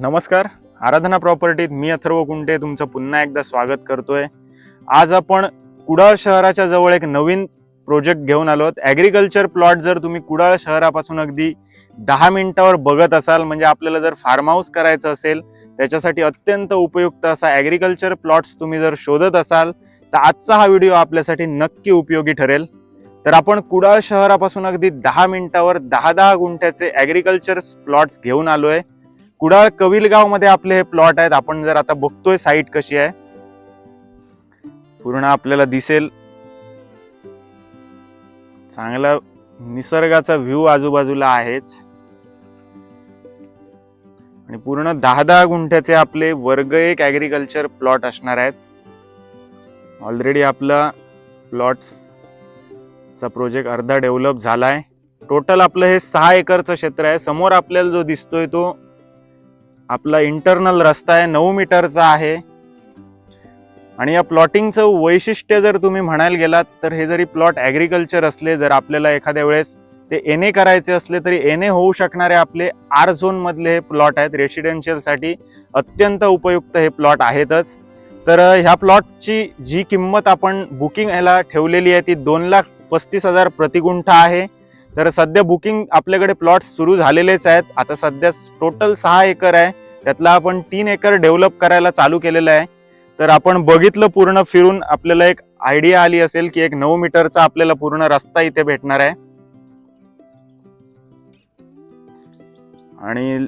नमस्कार. आराधना प्रॉपर्टीत मी अथर्व कुंटे तुमचं पुन्हा एकदा स्वागत करतोय. आज आपण कुडाळ शहराच्या जवळ एक नवीन प्रोजेक्ट घेऊन आलो आहोत ॲग्रिकल्चर प्लॉट जर तुम्ही कुडाळ शहरापासून अगदी दहा मिनिटावर बघत असाल म्हणजे आपल्याला जर फार्म हाऊस करायचं असेल त्याच्यासाठी अत्यंत उपयुक्त असा ॲग्रिकल्चर प्लॉट्स तुम्ही जर शोधत असाल तर आजचा हा व्हिडिओ आपल्यासाठी नक्की उपयोगी ठरेल. तर आपण कुडाळ शहरापासून अगदी दहा मिनिटावर दहा दहा गुंठ्याचे ॲग्रिकल्चर प्लॉट्स घेऊन आलो आहे कुडाळ कविलगावमध्ये आपले हे प्लॉट आहेत. आपण जर आता बघतोय साईट कशी आहे. पूर्ण आपल्याला दिसेल. चांगला निसर्गाचा व्ह्यू आजूबाजूला आहेच. आणि पूर्ण दहा दहा गुंठ्याचे आपले वर्ग एक ॲग्रिकल्चर प्लॉट असणार आहेत. ऑलरेडी आपला प्लॉट्सचा प्रोजेक्ट अर्धा डेव्हलप झालाय. टोटल आपलं हे सहा एकरचं क्षेत्र आहे. समोर आपल्याला जो दिसतोय तो आपला इंटरनल रस्ता आहे नऊ मीटरचा आहे. आणि या प्लॉटिंगचं वैशिष्ट्य जर तुम्ही म्हणायला गेलात तर हे जरी प्लॉट ॲग्रिकल्चर असले जर आपल्याला एखाद्या वेळेस ते एन ए करायचे असले तरी एन ए होऊ शकणारे आपले आर झोनमधले हे प्लॉट आहेत. रेसिडेन्शियलसाठी अत्यंत उपयुक्त हे प्लॉट आहेतच. तर ह्या प्लॉटची जी किंमत आपण बुकिंग ह्याला ठेवलेली आहे ती दोन लाख पस्तीस हजार प्रतिगुंठा आहे. तर सध्या बुकिंग आपल्याकडे प्लॉट सुरू झालेलेच आहेत. आता सध्या टोटल सहा एकर आहे. त्यातला आपण तीन एकर डेव्हलप करायला चालू केलेलं आहे. तर आपण बघितलं पूर्ण फिरून आपल्याला एक आयडिया आली असेल की एक नऊ मीटरचा आपल्याला पूर्ण रस्ता इथे भेटणार आहे. आणि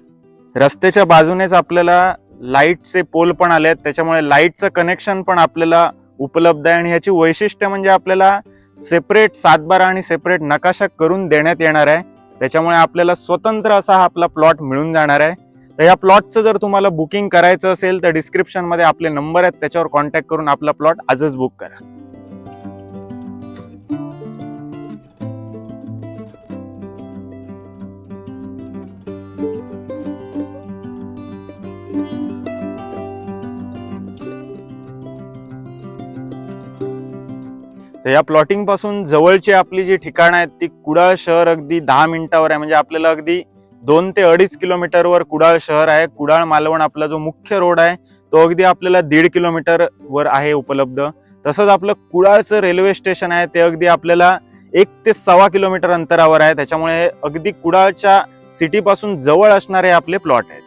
रस्त्याच्या बाजूनेच आपल्याला लाईटचे पोल पण आले आहेत. त्याच्यामुळे लाईटचं कनेक्शन पण आपल्याला उपलब्ध आहे. आणि ह्याची वैशिष्ट्य म्हणजे आपल्याला सेपरेट सातबारा आणि सेपरेट नकाशा करून देण्यात येणार आहे. त्याच्यामुळे आपल्याला स्वतंत्र असा हा आपला प्लॉट मिळून जाणार आहे. तर या प्लॉटचं जर तुम्हाला बुकिंग करायचं असेल तर डिस्क्रिप्शनमध्ये आपले नंबर आहेत. त्याच्यावर कॉन्टॅक्ट करून आपला प्लॉट आजच बुक करा. तर या प्लॉटिंगपासून जवळची आपली जी ठिकाणं आहेत ती कुडाळ शहर अगदी दहा मिनिटावर आहे. म्हणजे आपल्याला अगदी दोन ते अडीच किलोमीटरवर कुडाळ शहर आहे. कुडाळ मालवण आपला जो मुख्य रोड आहे तो अगदी आपल्याला दीड किलोमीटर वर आहे उपलब्ध. तसंच आपलं कुडाळचं रेल्वे स्टेशन आहे ते अगदी आपल्याला एक ते सव्वा किलोमीटर अंतरावर आहे. त्याच्यामुळे अगदी कुडाळच्या सिटीपासून जवळ असणारे आपले प्लॉट आहेत.